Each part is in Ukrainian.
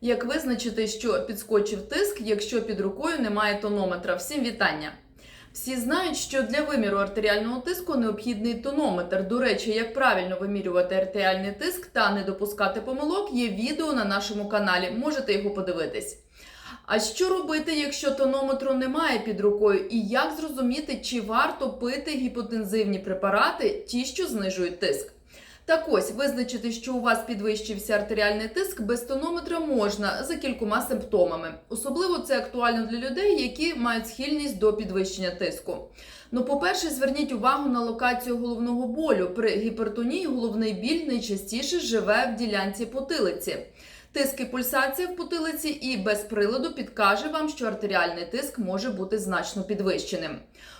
Як визначити, що підскочив тиск, якщо під рукою немає тонометра? Всім вітання! Всі знають, що для виміру артеріального тиску необхідний тонометр. До речі, як правильно вимірювати артеріальний тиск та не допускати помилок, є відео на нашому каналі. Можете його подивитись. А що робити, якщо тонометру немає під рукою, і як зрозуміти, чи варто пити гіпотензивні препарати, ті, що знижують тиск? Так ось визначити, що у вас підвищився артеріальний тиск без тонометра можна за кількома симптомами. Особливо це актуально для людей, які мають схильність до підвищення тиску. Ну, по-перше, зверніть увагу на локацію головного болю. При гіпертонії головний біль найчастіше живе в ділянці потилиці. Тиск і пульсація в потилиці і без приладу підкаже вам, що артеріальний тиск може бути значно підвищеним.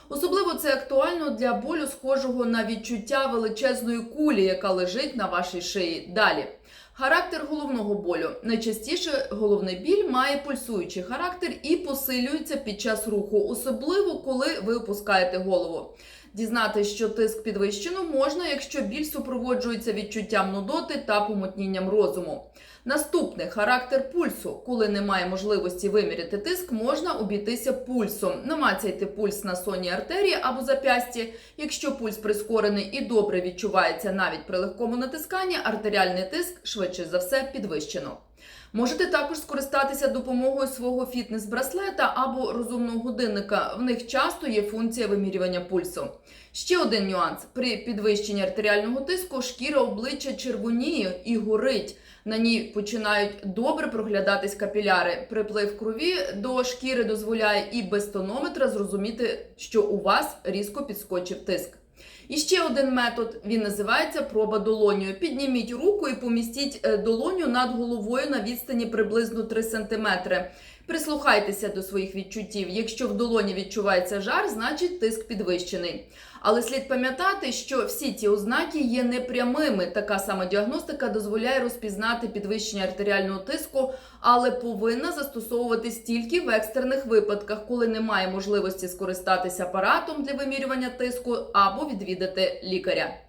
Особливо це актуально для болю, схожого на відчуття величезної кулі, яка лежить на вашій шиї. Далі. Характер головного болю. Найчастіше головний біль має пульсуючий характер і посилюється під час руху, особливо коли ви опускаєте голову. Дізнатися, що тиск підвищено можна, якщо біль супроводжується відчуттям нудоти та помутнінням розуму. Наступне характер пульсу. Коли немає можливості виміряти тиск, можна обійтися пульсом. Намацяйте пульс на сонній артерії або зап'ясті. Якщо пульс прискорений і добре відчувається навіть при легкому натисканні, артеріальний тиск швидше за все підвищено. Можете також скористатися допомогою свого фітнес-браслета або розумного годинника. В них часто є функція вимірювання пульсу. Ще один нюанс: при підвищенні артеріального тиску шкіра обличчя червоніє і горить. На ній починають добре проглядатись капіляри. Приплив крові до шкіри дозволяє і без тонометра зрозуміти, що у вас різко підскочив тиск. І ще один метод він називається проба долонію. Підніміть руку і помістіть е, долоню над головою на відстані приблизно 3 см. Прислухайтеся до своїх відчуттів. Якщо в долоні відчувається жар, значить тиск підвищений. Але слід пам'ятати, що всі ці ознаки є непрямими. Така сама діагностика дозволяє розпізнати підвищення артеріального тиску, але повинна застосовуватись тільки в екстрених випадках, коли немає можливості скористатися апаратом для вимірювання тиску або відвідати лікаря.